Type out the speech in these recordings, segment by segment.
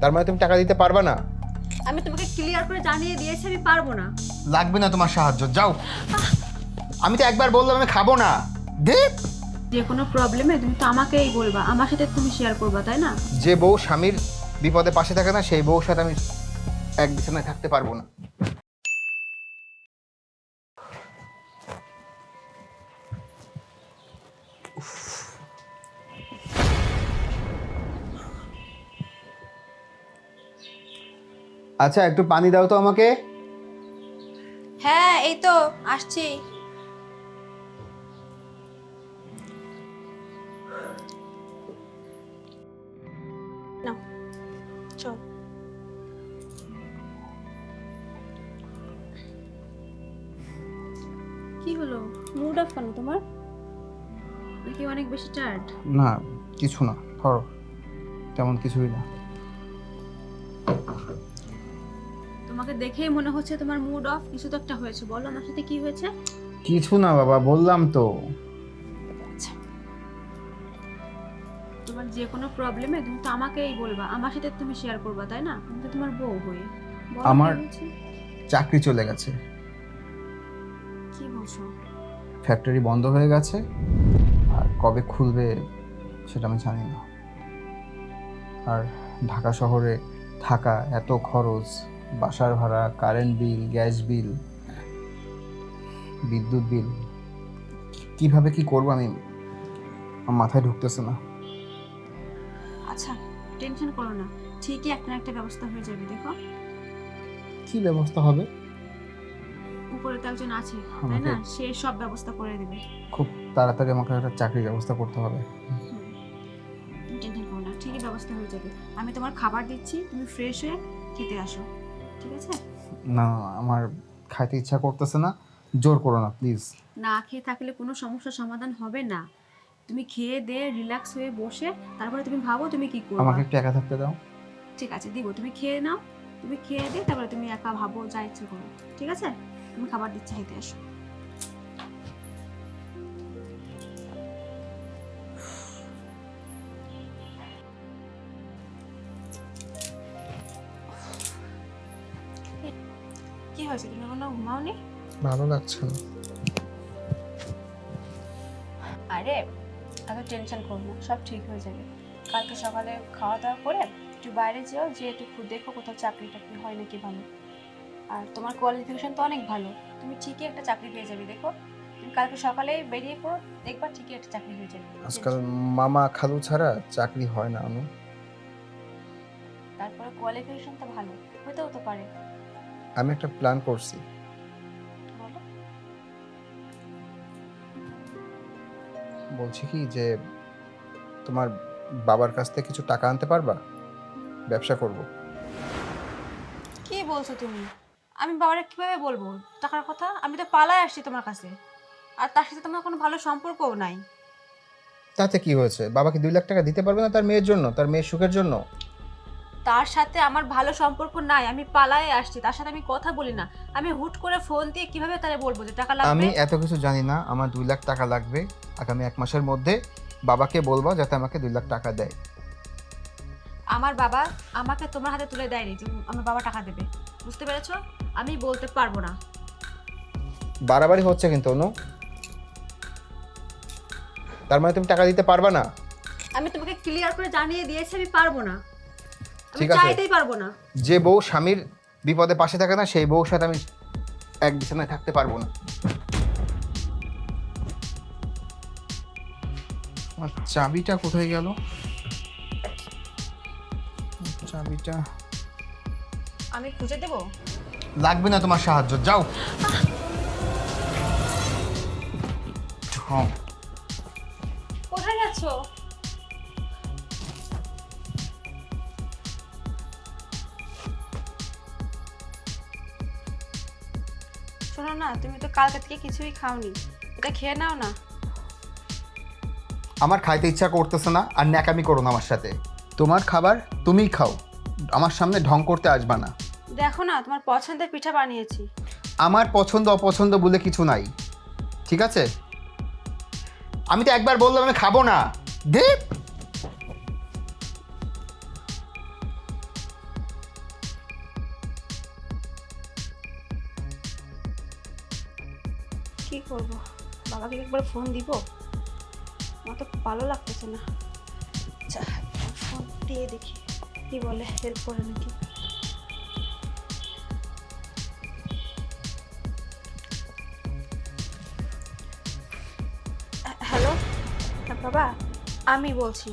তার মানে তুমি টাকা দিতে পারবে না? আমি তোমাকে ক্লিয়ার করে জানিয়ে দিয়েছি আমি পারব না। লাগবে না তোমার সাহায্য যাও। আমি তো একবার বললাম আমি খাব না। দে। যে কোনো প্রবলেমে তুমি তো আমাকেই বলবা আমার সাথে তুমি শেয়ার করবা তাই না? যে বউ স্বামীর বিপদে পাশে থাকে না সেই বউর সাথে আমি এক বিছানায় থাকতে পারব না। আচ্ছা একটু পানি দাও তো আমাকে। হ্যাঁ এই তো আসছি। নাও, চল। কি হলো? মুড অফ কেন তোমার? নাকি অনেক বেশি টায়ার্ড না কিছু না ধরো তেমন কিছুই না। তোমাকে দেখেই মনে হচ্ছে তোমার মুড অফ কিছু তো একটা হয়েছে। বলো আমার সাথে কি হয়েছে? কিছু না বাবা বললাম তো। তোমার যে কোনো প্রবলেমে তুমি তো আমাকেই বলবা। আমার সাথে তুমি শেয়ার করবা তাই না? আমি তো তোমার বউ হয়ে আমার- চাকরি চলে গেছে। কি বলছো? ফ্যাক্টরি বন্ধ হয়ে গেছে। আর কবে খুলবে সেটা আমি জানি না। আর ঢাকা শহরে থাকা এত খরচ। বাসার ভাড়া কারেন্ট বিল গ্যাস বিল বিদ্যুৎ বিল কীভাবে কি করব আমি আমার মাথায় ঢুকতেছে না। আচ্ছা টেনশন করো না ঠিকই একটা না একটা ব্যবস্থা হয়ে যাবে দেখো। কি ব্যবস্থা হবে? উপরে তো একজন আছে তাই না? সে সব ব্যবস্থা করে দেবে। খুব তাড়াতাড়ি আমাকে একটা চাকরির ব্যবস্থা করতে হবে। টেনশন করো না ঠিকই ব্যবস্থা হয়ে যাবে। আমি তোমার খাবার দিচ্ছি তুমি ফ্রেশ হয়ে খেতে আসো। ঠিক আছে? না আমার খাইতে ইচ্ছা করতেছে না। জোর করো না প্লিজ না খেয়ে থাকলে কোনো সমস্যার সমাধান হবে না। তুমি খেয়ে দে রিল্যাক্স হয়ে বসে তারপরে তুমি ভাবো তুমি কি করবে। আমাকে একটু একা থাকতে দাও। ঠিক আছে দিব। তুমি খেয়ে নাও তুমি খেয়ে দে তারপরে তুমি একা ভাবো যা ইচ্ছে করো। ঠিক আছে? তুমি খাবার দিচ্ছি খেতে আসো। কি হয়েছে? তুমি কোনো ঘুমাওনি? ভালো লাগছে না। আরে এত টেনশন করো না সব ঠিক হয়ে যাবে। কালকে সকালে খাওয়া দাওয়া করে একটু বাইরে যেও যে একটু দেখো কোথাও চাকরি টাকরি হয় নাকি ভালো। আর তোমার কোয়ালিফিকেশন তো অনেক ভালো তুমি ঠিকই একটা চাকরি পেয়ে যাবে দেখো। তুমি কালকে সকালে বেরিয়ে পড়ো দেখবা ঠিকই একটা চাকরি হয়ে যাবে আজকাল মামা খালু ছাড়া চাকরি হয় না আমি তারপরে কোয়ালিফিকেশন তো ভালো হতেও তো পারে। আমি একটা প্ল্যান করছি। বলছি কি যে তোমার বাবার কাছ থেকে কিছু টাকা আনতে পারবা? ব্যবসা করব। কি বলছো তুমি? আমি বাবারে কীভাবে বলব? টাকার কথা? আমি তো পালায় আসছি তোমার কাছে। আর তার সাথে তোমার কোনো ভালো সম্পর্কও নাই। তাতে কি হয়েছে? বাবাকে দুই লাখ টাকা দিতে পারবে না তার মেয়ের জন্য? তার মেয়ের সুখের জন্য? তার সাথে আমার ভালো সম্পর্ক নাই আমি পালায়ে আসছি তার সাথে আমি কথা বলি না। আমি হুট করে ফোন দিয়ে কীভাবে তারে বলব যে টাকা লাগবে? আমি এত কিছু জানি না আমার দুই লাখ টাকা লাগবে। আগামী এক মাসের মধ্যে বাবাকে বলব যাতে আমাকে দুই লাখ টাকা দেয়। আমার বাবা আমাকে তোমার হাতে তুলে দেয়নি যে আমার বাবা টাকা দেবে। বুঝতে পেরেছ? আমি বলতে পারব না। বাড়াবাড়ি হচ্ছে কিন্তু অনু। তার মানে তুমি টাকা দিতে পারবা না? আমি তোমাকে ক্লিয়ার করে জানিয়ে দিয়েছি আমি পারব না। ঠিক আছে। চাইতেই পারব না। যে বউ স্বামীর বিপদে পাশে থাকে না সেই বউর সাথে আমি এক বিছানায় থাকতে পারব না। আমার চাবিটা কোথায় গেল? চাবিটা আমি খুঁজে দেবো? লাগবে না তোমার সাহায্য যাও। কোথায় যাচ্ছো? শোনো না তুমি তো কালকে থেকে কিছুই খাওনি। এটা খেয়ে নাও না। আমার খাইতে ইচ্ছা করতেছে না আর ন্যাকামি করো না আমার সাথে। তোমার খাবার তুমিই খাও। আমার সামনে ঢং করতে আসবা না। দেখো না তোমার পছন্দের পিঠা বানিয়েছি। আমার পছন্দ অপছন্দ বলে কিছু নাই। ঠিক আছে? আমি তো একবার বললাম আমি খাব না। দে করে ফোন দিব? আমার তো ভালো লাগতেছে না। আচ্ছা ফোন দিয়ে দেখি কি বলে, হেল্প করে নাকি। হ্যালো হ্যাঁ বাবা, আমি বলছি।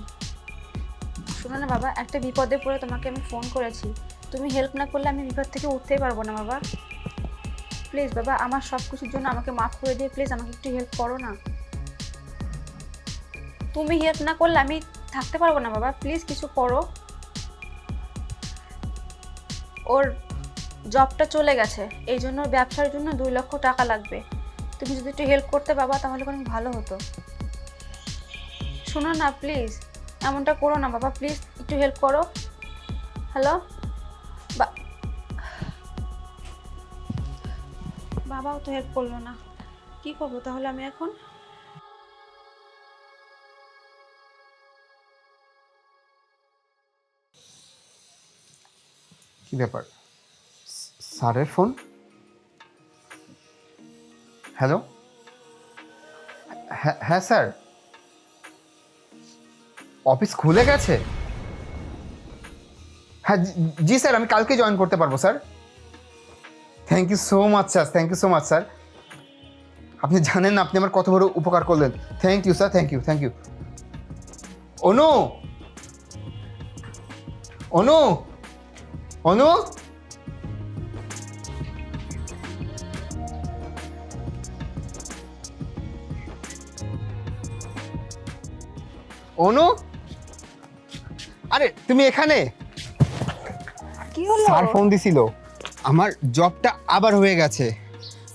শোনো না বাবা, একটা বিপদে পড়ে তোমাকে আমি ফোন করেছি। তুমি হেল্প না করলে আমি বিপদ থেকে উঠতেই পারব না বাবা। প্লিজ বাবা, আমার সব কিছুর জন্য আমাকে মাফ করে দিয়ে প্লিজ আমাকে একটু হেল্প করো না। তুমি হেল্প না করলে আমি থাকতে পারব না, বাবা প্লিজ কিছু করো। ওর জবটা চলে গেছে, এই জন্য ব্যবসার জন্য দুই লক্ষ টাকা লাগবে। তুমি যদি একটু হেল্প করতে বাবা, তাহলে অনেক ভালো হতো। শোনো না প্লিজ এমনটা করো না, বাবা প্লিজ একটু হেল্প করো। হ্যালো বা বাবাও তো হেল্প করল না। কি করব তাহলে আমি এখন? কি ব্যাপার? স্যারের ফোন? হ্যালো? হ্যাঁ হ্যাঁ স্যার। অফিস খুলে গেছে? হ্যাঁ জি- জি স্যার, আমি কালকে জয়েন করতে পারব, sir. Thank you so much sir thank you so much sir আপনি জানেন না আপনি আমার কত বড় উপকার করলেন। Thank you sir thank you thank you Anu! Anu! Anu! Anu! আরে তুমি এখানে? কি হলো? স্যার ফোন দিছিল। আমার জবটা আবার হয়ে গেছে।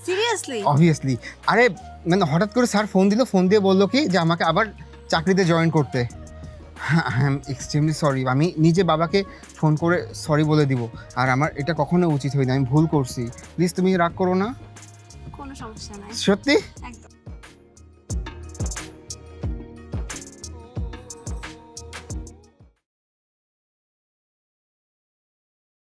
সিরিয়াসলি অবভিয়াসলি আরে মানে হঠাৎ করে স্যার ফোন দিল ফোন দিয়ে বলল কি যে আমাকে আবার চাকরিতে জয়েন করতে। আই এম এক্সট্রিমলি সরি আমি নিজে বাবাকে ফোন করে সরি বলে দিব। আর আমার এটা কখনো উচিত হয়নি। আমি ভুল করছি। প্লিজ তুমি রাগ করো না। কোনো সমস্যা নাই। সত্যি? একদম।